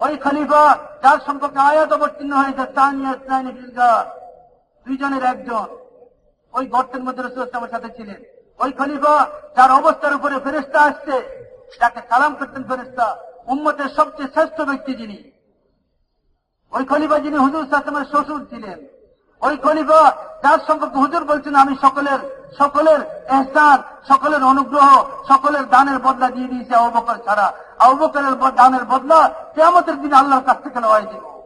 ওই খলিফা যার সম্পর্কে আয়াত অবতীর্ণ হয়েছে দুইজনের একজন। ওই গর্তের মধ্যে রসুলের সাথে ছিলেন। ওই খলিফা যার অবস্থার উপরে ফেরেস্তা আসছে। যাকে সালাম করতেন ফেরেস্তা উম্মতের সবচেয়ে শ্রেষ্ঠ ব্যক্তি যিনি। ওই খলিফা যিনি হুজুর সাসমের শ্বশুর ছিলেন। ওই খলিফা যার সম্পর্কে হুজুর বলছেন, আমি সকলের সকলের এহসান, সকলের অনুগ্রহ, সকলের দানের বদলা দিয়ে দিয়েছি আবুবকর ছাড়া। আবুবকরের ব- দানের বদলা কেয়ামতের দিনে আল্লাহর কাছ থেকে লওয়াই দিব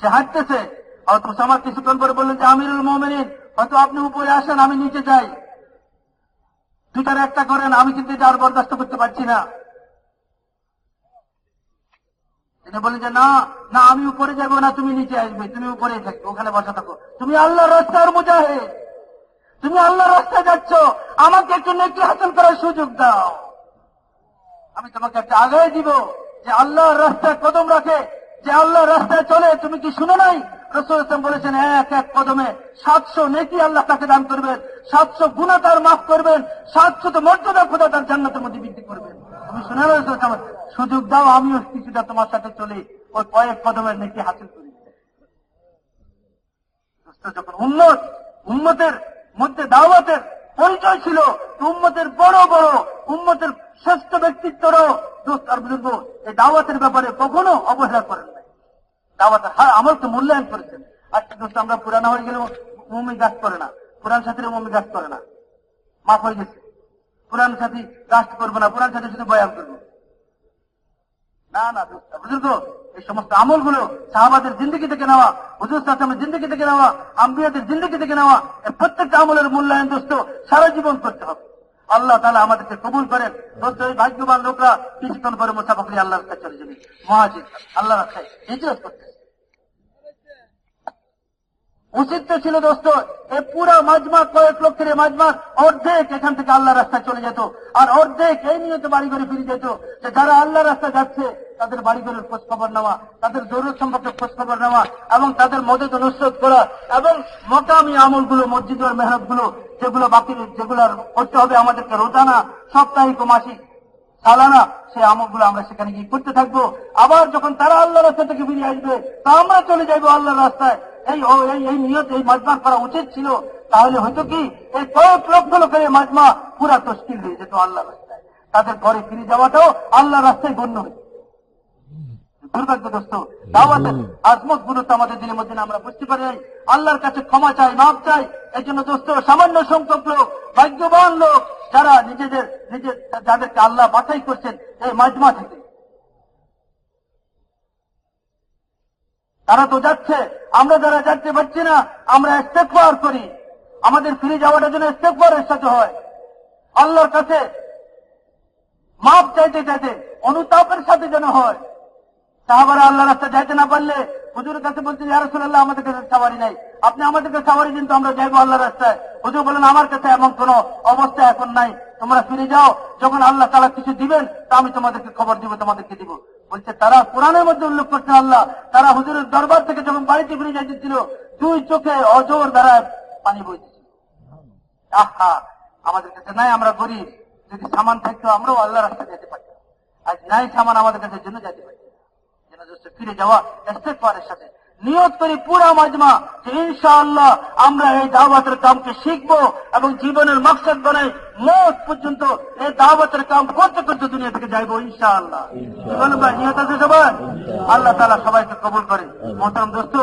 সে হাঁটতেছে। আর তুষামার কিছুক্ষণ পরে বললেন যে, আমিরুল মোমেনিন, হয়তো আপনি উপরে আসেন, আমি নিচে যাই। দুটার একটা করেন, আমি কিন্তু আর বরদাস্ত করতে পারছি না। তিনি বলেন যে, না না, আমি উপরে যাব না, তুমি নিচে আসবে, তুমি উপরে থাকবে, ওখানে বসা থাকো। তুমি আল্লাহ রাস্তার মুজাহে তুমি আল্লাহ রাস্তায় যাচ্ছ, আমাকে একটু নেকি হাসিল করার সুযোগ দাও। আমি তোমাকে একটা আগায় দিব যে আল্লাহ রাস্তায় কদম রাখে, যে আল্লাহ রাস্তায় চলে। তুমি কি শুনে নাই? রসুল ইসলাম বলেছেন, এক এক কদমে সাতশো নেকি আল্লাহ তাকে দান করবেন। সাতশো গুণা তার মাফ করবেন সাতশো তো মর্যাদা খোদা তার জান্নাতের মধ্যে বৃদ্ধি করবেন। তুমি শুনে রয়েছে সুযোগ দাও, আমিও কিছুটা তোমার সাথে চলি। ওই কয়েক কদমের নেকি হাসিল করি। যখন উন্নত উন্মতের মধ্যে দাওয়াতের পরিচয় ছিল উম্মতের বড় বড় উম্মতের শ্রেষ্ঠ ব্যক্তিত্বরও দোস্ত আর বুজুর্গ এই দাওয়াতের ব্যাপারে কখনো অবহেলা করেন নাই। দাওয়াতের হ্যাঁ আমার তো মূল্যায়ন করেছেন। আজকে দোস্ত, আমরা পুরানা হয়ে গেলে মমি গাছ করে না। পুরান সাথীরা মমি গাছ করে না। মাফ হয়ে গেছে। পুরান সাথী গাছ করব না পুরান সাথী শুধু বয়ান করব। না না বুজুর্গ এই সমস্ত আমলগুলো সাহাবাদের জিন্দগি থেকে নেওয়া, হুজুর সাসমের জিন্দগি থেকে নেওয়া, আম্বিয়াদের জিন্দগি থেকে নেওয়া প্রত্যেকটা আমলের মূল্যায়ন দোস্ত সারা জীবন করতে হবে। আল্লাহ তালা আমাদেরকে কবুল করেন। দোস্ত ভাগ্যবান লোকরা কিছুক্ষণ পরে মোসাফাকরি আল্লাহর কাছে চলে যাবে। মহাজিদ আল্লাহ রাস্তায় হিজরত করতে উচিত তো ছিল দোস্ত এই পুরো মাজমা কয়েক লক্ষের এই মাজমার অর্ধেক এখান থেকে আল্লাহ রাস্তায় চলে যেত। আর অর্ধেক এই নিয়ে তো বাড়ি ঘরে ফিরে যেত যে যারা আল্লাহ রাস্তায় যাচ্ছে, তাদের বাড়ি ঘরের খোঁজ খবর নেওয়া, তাদের জরুরত সম্পর্কে খোঁজ খবর নেওয়া এবং তাদের মদত অনুসরত করা এবং মকামি আমলগুলো মসজিদের মেহনতগুলো যেগুলো বাকি যেগুলো করতে হবে আমাদেরকে রোজানা, সাপ্তাহিক ও মাসিক সালানা, সেই আমলগুলো আমরা সেখানে গিয়ে করতে থাকব। আবার যখন তারা আল্লাহ রাস্তা থেকে ফিরে আসবে, তা আমরা চলে যাব আল্লাহর রাস্তায়। এই এই নিয়ত, এই মাজমা করা উচিত ছিল। তাহলে হয়তো কি এই কয়েক লক্ষ লোকের এই মাজমা পুরা তস্কিল হয়ে যেত আল্লাহ রাস্তায়। তাদের ঘরে ফিরে যাওয়াটাও আল্লাহ রাস্তায় গণ্য হয়েছে বুঝতে পারি আল্লাহর কাছে ক্ষমা চাই চাই। এই জন্য দোস্ত, সামান্য ভাগ্যবান যারা নিজেদের, নিজের, যাদেরকে আল্লাহ বাছাই করছেন এই মাজমা থেকে। তারা তো যাচ্ছে। আমরা যারা যাচ্ছে পারছি না, আমরা ইস্তেকবার করি। আমাদের ফিরে যাওয়াটা যেন ইস্তেকবারের সাথে হয়। আল্লাহর কাছে মাপ চাইতে চাইতে, অনুতাপের সাথে যেন হয়। সাহাবারা আল্লাহ রাস্তা যাইতে না পারলে হুজুরের কাছে বলছে ইয়ারসুল্লাহ আমাদের কাছে সাওয়ারি নাই। আপনি আমাদেরকে সাওয়ারি দিন, তো আমরা যাইবো আল্লাহ রাস্তায়। হুজুর বলেন, আমার কাছে এমন কোন অবস্থা এখন নাই। তোমরা ফিরে যাও। যখন আল্লাহ তালা কিছু দিবেন, তা আমি তোমাদেরকে খবর দিব, তোমাদেরকে দিব। বলছে, তারা কোরআনের মধ্যে উল্লেখ করছে আল্লাহ। তারা হুজুরের দরবার থেকে যখন বাড়িতে ফিরে যাইতেছিল, দুই চোখে অজোর দ্বারা পানি বইতেছিল। আহা, আমাদের কাছে নাই, আমরা গরিব। যদি সামান থাকতো, আমরাও আল্লাহ রাস্তা যেতে পারতাম। আজ নাই সামান আমাদের কাছে জন্য যাইতে যেন ফিরে যাওয়া, ইস্তেগফারের সাথে নিয়ত করি পুরা মাজমা যে ইনশাআল্লাহ আমরা এই দাওয়াতের কামকে শিখব এবং জীবনের মাকসাদ বানাই মত পর্যন্ত এই দাওয়াতের কাম করতে করতে দুনিয়া থেকে যাইবো ইনশাআল্লাহ। ভাই নিয়ত আছে সবাই? আল্লাহ তালা সবাইকে কবুল করে। মোহতরম দোস্ত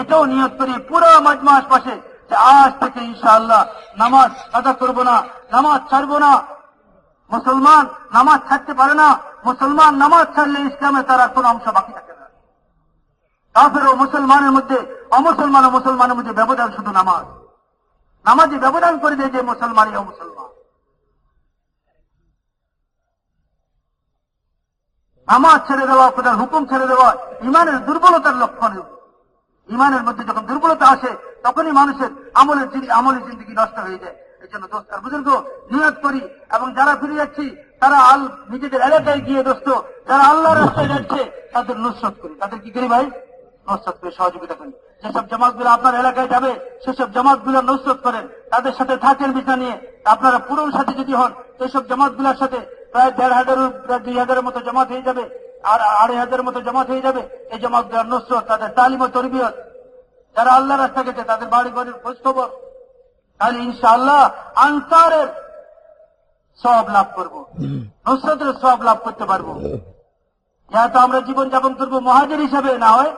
এটাও নিয়ত করি পুরা মাজমা আশপাশে যে আজ থেকে ইনশাআল্লাহ নামাজ আদা করব না নামাজ ছাড়বো না। মুসলমান নামাজ ছাড়তে পারে না মুসলমান নামাজ ছাড়লে ইসলামে তারা কোন অংশ বাকি কাফের ও মুসলমানের মধ্যে, অমুসলমান ও মুসলমানের মধ্যে ব্যবধান শুধু নামাজ। নামাজে ব্যবধান করে দেয় যে মুসলমানই অমুসলমান নামাজ ছেড়ে দেওয়া কোথার হুকুম ছেড়ে দেওয়া ইমানের দুর্বলতার লক্ষণ ইমানের মধ্যে যখন দুর্বলতা আসে, তখনই মানুষের আমলের আমলের জিন্দগি নষ্ট হয়ে যায়। এই জন্য দোস্ত, আর বুজুর্গ, নিয়ত করি, এবং যারা ফিরে যাচ্ছি, তারা আল নিজেদের এলাকায় গিয়ে দোস্ত, যারা আল্লাহ রাস্তায় যাচ্ছে, তাদের নুসরত করি। তাদের কি করি ভাই? নসরত করে সহযোগিতা করি যেসব জামাতগুলো আপনার এলাকায় যাবে সেসব জামাতগুলো নসরত করেন। তাদের সাথে থাকেন বিষয় নিয়ে আপনারা পুরোর সাথে যদি হন সেসব জামাতগুলোর সাথে প্রায় দেড় হাজারের প্রায় দুই হাজারের মতো জমাত হয়ে যাবে আর আড়াই হাজারের মতো জমাত হয়ে যাবে। এই জমাত দেওয়ার নসরত তাদের তালিম ও তরবিয়ত যারা আল্লাহ রাস্তা গেছে তাদের বাড়ি বাড়ির খোঁজ খবর। তাহলে ইনশাআল্লাহ আনসারের সব লাভ করব। নসরতের সব লাভ করতে পারব। ইয়া তো আমরা জীবন যাপন করব মহাজের হিসাবে না হয়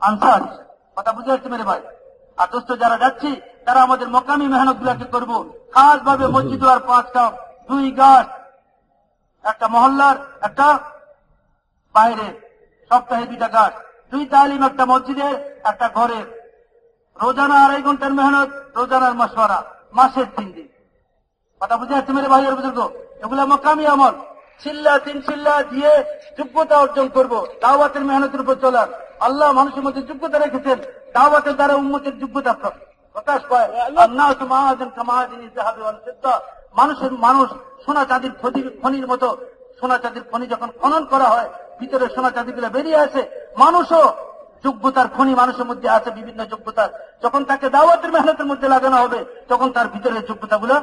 আনসার, কথা বুঝে যাচ্ছে মেরে ভাই। আর দোস্ত, যারা যাচ্ছি, তারা আমাদের মকামি মেহনত গুলাকে করব। খাস ভাবে মসজিদ আর পাঁচ কাপ, দুই গাছ, একটা মহল্লার, একটা বাইরে, সপ্তাহে দুইটা গাছ, দুই তালিম একটা মসজিদের একটা ঘরের রোজানা আড়াই ঘণ্টার মেহনত, রোজানার মশওয়ারা, মাসের তিন দিন। কথা বুঝে যাচ্ছে মেরে ভাইয়ের বুজুর্গ, এগুলো মকামি আমল। চিল্লা তিন চিল্লা দিয়ে যোগ্যতা অর্জন করব, দাওয়াতের মেহনতের উপর চলার। আল্লাহ মানুষের মধ্যে যোগ্যতা রেখেছেন দাওয়াতের দ্বারা উন্মতের যোগ্যতা প্রকাশ পায় আল্লাহ মাহাজন মানুষের মানুষ সোনা চাঁদির খনির খনির মতো সোনা চাঁদির খনি যখন খনন করা হয় ভিতরে সোনা চাঁদিগুলো বেরিয়ে আসে মানুষও যোগ্যতার খনি মানুষের মধ্যে আছে বিভিন্ন যোগ্যতার যখন তাকে দাওয়াতের মেহনতের মধ্যে লাগানো হবে তখন তার ভিতরের যোগ্যতাগুলো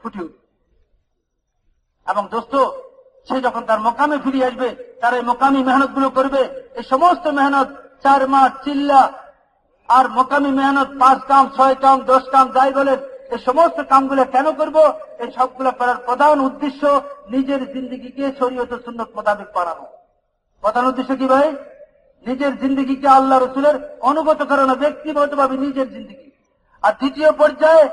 ফুটে উঠবে। এবং দোস্ত সে যখন তার মোকামে ফিরে আসবে তার এই মোকামি মেহনতগুলো করবে। এই সমস্ত মেহনত, চার মাস, চিল্লা, আর মোকামি মেহনত, পাঁচ কাম, ছয় কাম, দশ কাম, যাই বলেন, এই সমস্ত কামগুলো কেন করব? এই সবগুলো করার প্রধান উদ্দেশ্য নিজের জিন্দগিকে শরীয়ত সুন্নত মোতাবেক বাড়ানো। প্রধান উদ্দেশ্য কি ভাই? নিজের জিন্দগিকে আল্লাহ রসুলের অনুগত করানো, ব্যক্তিগতভাবে নিজের জিন্দগি। আর দ্বিতীয় পর্যায়ে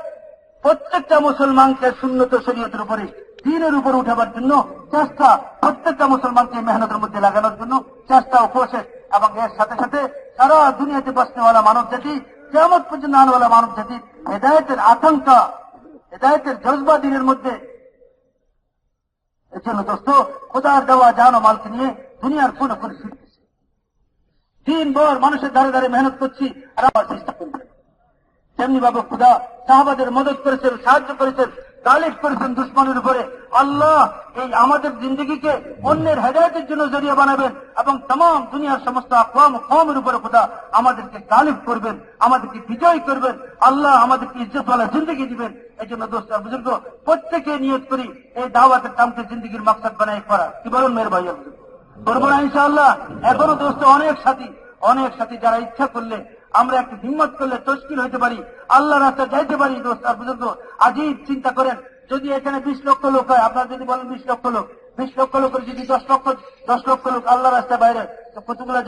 প্রত্যেকটা মুসলমানকে শূন্যত শরীয়তের উপরে দিনের উপর উঠাবার জন্য চেষ্টা প্রত্যেকটা মুসলমানকে মেহনতের মধ্যে লাগানোর জন্য চেষ্টা ও কোশেষ এবং এর সাথে সাথে সারা দুনিয়াতে বসনেওয়ালা মানব জাতি কেমন পর্যন্ত আনওয়ালা মানব জাতি হেদায়তের আশঙ্কা হেদায়তের জজবা দিনের মধ্যে এর জন্য দোস্ত, খোদার দেওয়া জান ও মালকে নিয়ে দুনিয়ার কোন কোন শিখতেছে দিন ভর মানুষের ধারে ধারে মেহনত করছি আর আবার চেষ্টা করছে তেমনি ভাবে খুদা সাহাবাদের মদত করেছেন, সাহায্য করেছেন তালিফ করেছেন দুশ্মনের উপরে। আল্লাহ এই আমাদের জিন্দগিকে অন্যের হেদায়তের জন্য জড়িয়ে বানাবেন এবং তাম দুনিয়ার সমস্ত আকওয়াম ও কমের উপরে খুদা আমাদেরকে তালিফ করবেন, আমাদেরকে বিজয় করবেন। আল্লাহ আমাদেরকে ইজ্জতওয়ালা জিন্দগি দিবেন। এই জন্য দোস্ত বুজুর্গ, প্রত্যেকে নিয়োগ করি এই দাওয়াতের কামকে জিন্দগির মাকসাদ বানাই করা। কি বলুন মেয়ের ভাই করব না ইনশাআল্লাহ। এখনও দোস্ত অনেক সাথী অনেক সাথী যারা ইচ্ছা করলে আমরা একটু হিম্মত করলে তস্কির হইতে পারি আল্লাহ রাস্তায় যাইতে পারি, দোস্ত বুজুর্গ আজই চিন্তা করেন, যদি এখানে বিশ লক্ষ লোক হয়, আপনারা যদি বলেন বিশ লক্ষ লোক, বিশ লক্ষ লোকের যদি দশ লক্ষ দশ লক্ষ লোক আল্লাহ রাস্তায় বাইরে কতগুলো